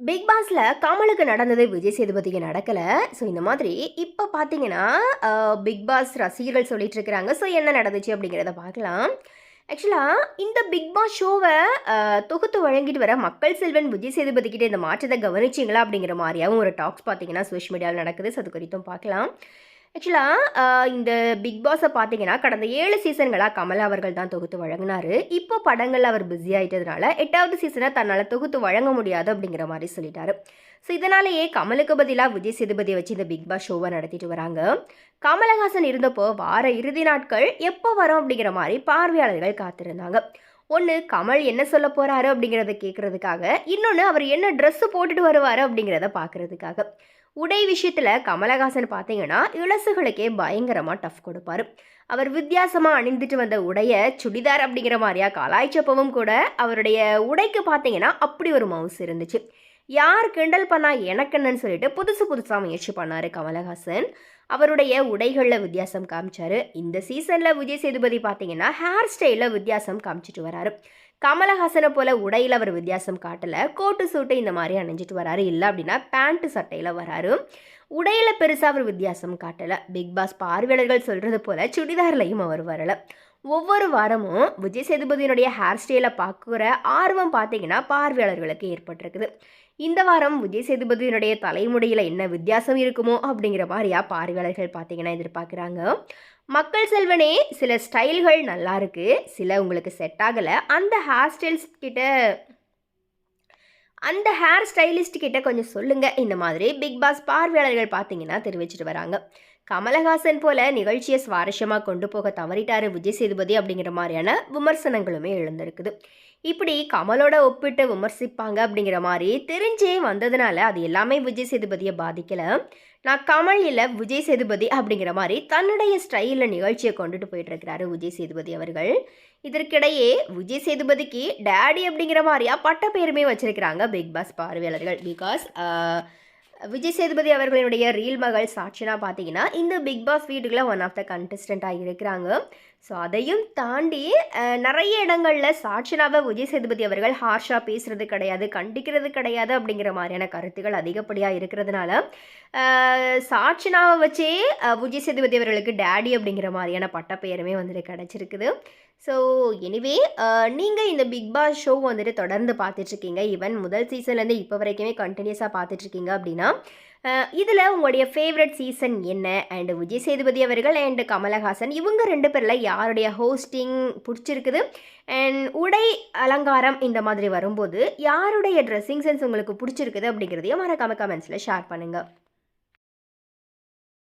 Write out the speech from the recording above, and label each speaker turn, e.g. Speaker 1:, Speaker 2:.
Speaker 1: Big பாஸ்ல கமலுக்கு நடந்தது விஜய் சேதுபதிக்கு நடக்கல. ஸோ இந்த மாதிரி இப்போ பார்த்தீங்கன்னா பிக் பாஸ் ரசிகர்கள் சொல்லிட்டு இருக்கிறாங்க. ஸோ என்ன நடந்துச்சு அப்படிங்கிறத பார்க்கலாம் ஆக்சுவலாக இந்த பிக் பாஸ் ஷோவை தொகுத்து வழங்கிட்டு வர மக்கள் செல்வன் விஜய் சேதுபதி இந்த மாற்றத்தை கவனிச்சிங்களா அப்படிங்கிற மாதிரியாகவும் ஒரு டாக்ஸ் பார்த்தீங்கன்னா சோஷியல் மீடியாவில் நடக்குது. ஸோ அது குறித்தும் பார்க்கலாம் ஆக்சுவலாக இந்த பிக் பாஸை பார்த்தீங்கன்னா கடந்த ஏழு சீசன்களாக கமல் அவர்கள் தான் தொகுத்து வழங்கினாரு. இப்போ படங்கள் அவர் பிஸி ஆகிட்டதுனால எட்டாவது சீசனை தன்னால் தொகுத்து வழங்க முடியாது அப்படிங்கிற மாதிரி சொல்லிட்டாரு. ஸோ இதனாலேயே கமலுக்கு பதிலாக விஜய் சேதுபதியை வச்சு இந்த பிக் பாஸ் ஷோவை நடத்திட்டு வராங்க. கமலஹாசன் இருந்தப்போ வார இறுதி நாட்கள் எப்போ வரும் அப்படிங்கிற மாதிரி பார்வையாளர்கள் காத்திருந்தாங்க. ஒன்று கமல் என்ன சொல்ல போகிறாரு அப்படிங்கிறத கேட்குறதுக்காக இன்னொன்று அவர் என்ன ட்ரெஸ்ஸு போட்டுட்டு வருவார் அப்படிங்கிறத பார்க்குறதுக்காக உடை விஷயத்தில் கமலஹாசன் பார்த்தீங்கன்னா இளசுகளுக்கே பயங்கரமாக டஃப் கொடுப்பாரு. அவர் வித்தியாசமாக அணிந்துட்டு வந்த உடைய சுடிதார் அப்படிங்கிற மாதிரியா கலாய்ச்சப்பவும் கூட அவருடைய உடைக்கு பார்த்தீங்கன்னா அப்படி ஒரு மவுஸ் இருந்துச்சு. யார் கிண்டல் பண்ணா எனக்குன்னு சொல்லிட்டு புதுசு புதுசாக முயற்சி பண்ணார் கமலஹாசன். அவருடைய உடைகளில் வித்தியாசம் காமிச்சாரு. இந்த சீசனில் விஜய் சேதுபதி பார்த்தீங்கன்னா ஹேர் ஸ்டைலில் வித்தியாசம் காமிச்சிட்டு வராரு. கமலஹாசனை போல உடையில் அவர் வித்தியாசம் காட்டலை. கோட்டு சூட்டு இந்த மாதிரி அணிஞ்சிட்டு வராரு. இல்லை அப்படின்னா பேண்ட்டு சட்டையில் வராரு. உடையில் பெருசாக அவர் வித்தியாசம் காட்டலை. பிக் பாஸ் பார்வையாளர்கள் சொல்கிறது போல சுடிதார்லையும் அவர் வரலை. ஒவ்வொரு வாரமும் விஜய் சேதுபதியினுடைய ஹேர் ஸ்டைலை பார்க்குற ஆர்வம் பார்த்தீங்கன்னா பார்வையாளர்களுக்கு ஏற்பட்டிருக்குது. இந்த வாரம் விஜய் சேதுபதியினுடைய தலைமுடியில் என்ன வித்தியாசம் இருக்குமோ அப்படிங்கிற மாதிரியா பார்வையாளர்கள் பார்த்தீங்கன்னா எதிர்பார்க்குறாங்க. மக்கள் செல்வனே சில ஸ்டைல்கள் நல்லா இருக்கு. சில உங்களுக்கு செட் ஆகலை. அந்த ஹேர் ஸ்டைல்ஸ் கிட்ட அந்த ஹேர் ஸ்டைலிஸ்ட் கிட்ட கொஞ்சம் சொல்லுங்க. இந்த மாதிரி பிக் பாஸ் பார்வையாளர்கள் பார்த்தீங்கன்னா தெரிவிச்சிட்டு வராங்க. கமலஹாசன் போல நிகழ்ச்சியை சுவாரஸ்யமாக கொண்டு போக தவறிட்டாரு விஜய் சேதுபதி அப்படிங்கிற மாதிரியான விமர்சனங்களுமே எழுந்திருக்குது. இப்படி கமலோட ஒப்பிட்டு விமர்சிப்பாங்க அப்படிங்கிற மாதிரி தெரிஞ்சே வந்ததுனால அது எல்லாமே விஜய் சேதுபதியை பாதிக்கலை. நான் கமல் இல்லை விஜய் சேதுபதி அப்படிங்கிற மாதிரி தன்னுடைய ஸ்டைலில் நிகழ்ச்சியை கொண்டுட்டு போயிட்டு இருக்கிறாரு விஜய் சேதுபதி அவர்கள். இதற்கிடையே விஜய் சேதுபதிக்கு டேடி அப்படிங்கிற மாதிரியா பட்ட பேருமே வச்சிருக்கிறாங்க பிக் பாஸ் பார்வையாளர்கள். பிகாஸ் விஜய் சேதுபதி அவர்களுடைய ரீல் மகள் சாட்சினா பார்த்தீங்கன்னா இந்த பிக் பாஸ் வீட்டுக்குள்ள ஒன் ஆஃப் த கண்டஸ்டண்ட்டாக இருக்கிறாங்க. ஸோ அதையும் தாண்டி நிறைய இடங்களில் சாட்சினாவை விஜய் சேதுபதி அவர்கள் ஹார்ஷாக பேசுகிறது கிடையாது கண்டிக்கிறது கிடையாது அப்படிங்கிற மாதிரியான கருத்துக்கள் அதிகப்படியாக இருக்கிறதுனால அஹ், சாட்சினாவை வச்சே விஜய் சேதுபதி அவர்களுக்கு டேடி அப்படிங்கிற மாதிரியான பட்டப்பெயருமே வந்துட்டு கிடச்சிருக்குது. ஸோ எனிவே நீங்கள் இந்த பிக் பாஸ் ஷோ வந்துட்டு தொடர்ந்து பார்த்துட்ருக்கீங்க ஈவன் முதல் சீசன்லேருந்து இப்போ வரைக்குமே கண்டினியூஸாக பார்த்துட்ருக்கீங்க அப்படின்னா இதில் உங்களுடைய ஃபேவரட் சீசன் என்ன? அண்ட் விஜய் சேதுபதி அவர்கள் அண்ட் கமலஹாசன் இவங்க ரெண்டு பேரில் யாருடைய ஹோஸ்டிங் பிடிச்சிருக்குது? அண்ட் உடை அலங்காரம் இந்த மாதிரி வரும்போது யாருடைய ட்ரெஸ்ஸிங் சென்ஸ் உங்களுக்கு பிடிச்சிருக்குது அப்படிங்கிறதையும் மறக்காம கமெண்ட்ஸில் ஷேர் பண்ணுங்கள்